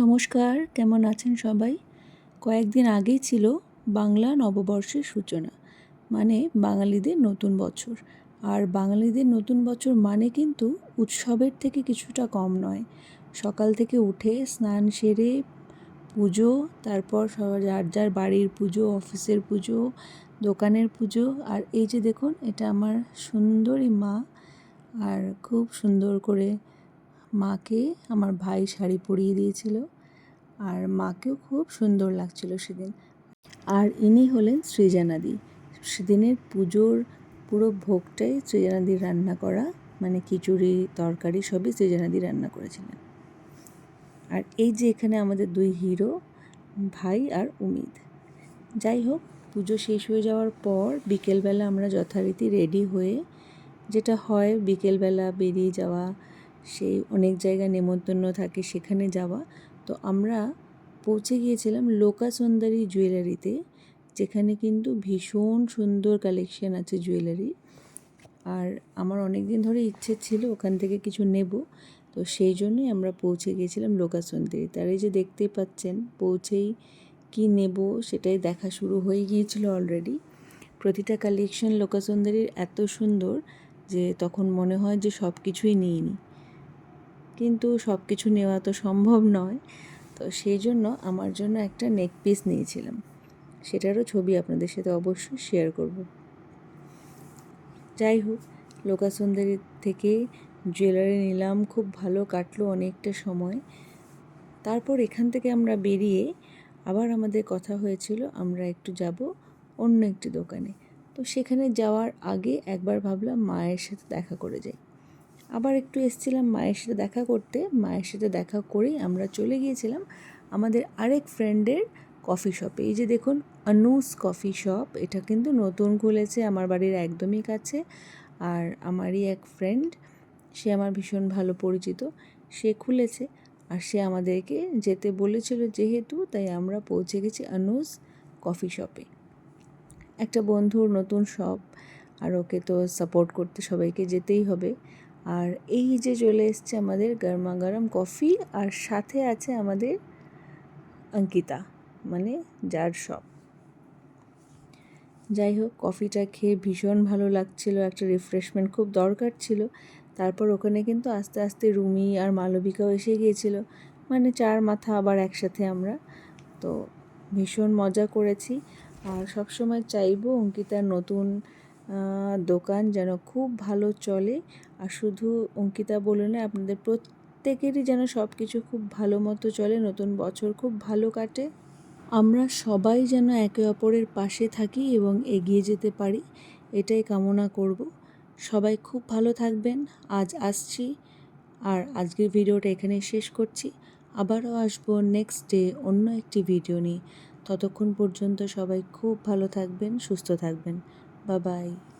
নমস্কার, কেমন আছেন সবাই? কয়েকদিন আগেই ছিল বাংলা নববর্ষের সূচনা মানে বাঙালিদের নতুন বছর। আর বাঙালিদের নতুন বছর মানে কিন্তু উৎসবের থেকে কিছুটা কম নয়। সকাল থেকে উঠে স্নান সেরে পুজো, তারপর যার যার বাড়ির পুজো, অফিসের পুজো, দোকানের পুজো। আর এই যে দেখুন, এটা আমার সুন্দরী মা, আর খুব সুন্দর করে মাকে আমার ভাই শাড়ি পরিয়ে দিয়েছিল আর মাকেও খুব সুন্দর লাগছিল সেদিন। আর ইনি হলেন সৃজানাদি। সেদিনের পুজোর পুরো ভোগটাই সৃজানাদি রান্না করা মানে খিচুড়ি, তরকারি সবই সৃজানাদি রান্না করেছিলেন। আর এই যে এখানে আমাদের দুই হিরো, ভাই আর উমিদ। যাই হোক, পুজো শেষ হয়ে যাওয়ার পর বিকেলবেলা আমরা যথারীতি রেডি হয়ে, যেটা হয় বিকেলবেলা বেরিয়ে যাওয়া সেই অনেক জায়গায় নেমন্তন্ন থাকে সেখানে যাওয়া। তো আমরা পৌঁছে গিয়েছিলাম লোকা সুন্দরী জুয়েলারিতে, যেখানে কিন্তু ভীষণ সুন্দর কালেকশন আছে জুয়েলারি। আর আমার অনেক দিন ধরে ইচ্ছে ছিল ওখান থেকে কিছু নেব, তো সেই জন্যই আমরা পৌঁছে গিয়েছিলাম লোকা সুন্দরী তার এই যে দেখতেই পাচ্ছেন, পৌঁছেই কি নেব সেটাই দেখা শুরু হয়ে গিয়েছিল অলরেডি প্রতিটা কালেকশন লোকাসুন্দরীর এত সুন্দর যে তখন মনে হয় যে সব কিছুই নিয়ে নিই কিন্তু সব কিছু নেওয়া তো সম্ভব নয়। তো সেই জন্য আমার জন্য একটা নেক পিস নিয়েছিলাম। সেটারও ছবি আপনাদের সাথে অবশ্যই শেয়ার করব। যাই হোক, লোকাসুন্দরী থেকে জুয়েলারি নিলাম, খুব ভালো কাটলো অনেকটা সময়। তারপর এখান থেকে আমরা বেরিয়ে আবার আমাদের কথা হয়েছিল, আমরা একটু যাব অন্য একটি দোকানে। তো সেখানে যাওয়ার আগে একবার ভাবলাম মায়ের সাথে দেখা করে যাই। আবার একটু এসছিলাম মায়ের সাথে দেখা করতে। মায়ের সাথে দেখা করেই আমরা চলে গিয়েছিলাম আমাদের আরেক ফ্রেন্ডের কফি শপে এই যে দেখুন অনুস কফি শপ, এটা কিন্তু নতুন খুলেছে, আমার বাড়ির একদমই কাছে। আর আমারই এক ফ্রেন্ড, সে আমার ভীষণ ভালো পরিচিত, সে খুলেছে। আর সে আমাদেরকে যেতে বলেছিল যেহেতু, তাই আমরা পৌঁছে গেছি অনুস কফি শপে একটা বন্ধুর নতুন শপ, আর ওকে তো সাপোর্ট করতে সবাইকে যেতেই হবে। আর এই যে চলে এসছে আমাদের গরমা গরম কফি, আর সাথে আছে আমাদের অঙ্কিতা মানে যার শপ যাই হোক, কফিটা খেয়ে ভীষণ ভালো লাগছিল, একটা রিফ্রেশমেন্ট খুব দরকার ছিল। তারপর ওখানে কিন্তু আস্তে আস্তে রুমি আর মালবিকাও এসে গিয়েছিল মানে চার মাথা আবার একসাথে আমরা। তো ভীষণ মজা করেছি। আর সবসময় চাইব অঙ্কিতার নতুন দোকান যেন খুব ভালো চলে। আর শুধু অঙ্কিতা বলে না, আপনাদের প্রত্যেকেরই যেন সব কিছু খুব ভালো মতো চলে, নতুন বছর খুব ভালো কাটে। আমরা সবাই যেন একে অপরের পাশে থাকি এবং এগিয়ে যেতে পারি, এটাই কামনা করব। সবাই খুব ভালো থাকবেন, আজ আসছি। আর আজকের ভিডিওটা এখানে শেষ করছি। আবারও আসব নেক্সট ডে অন্য একটি ভিডিও নিয়ে। ততক্ষণ পর্যন্ত সবাই খুব ভালো থাকবেন, সুস্থ থাকবেন। 拜拜。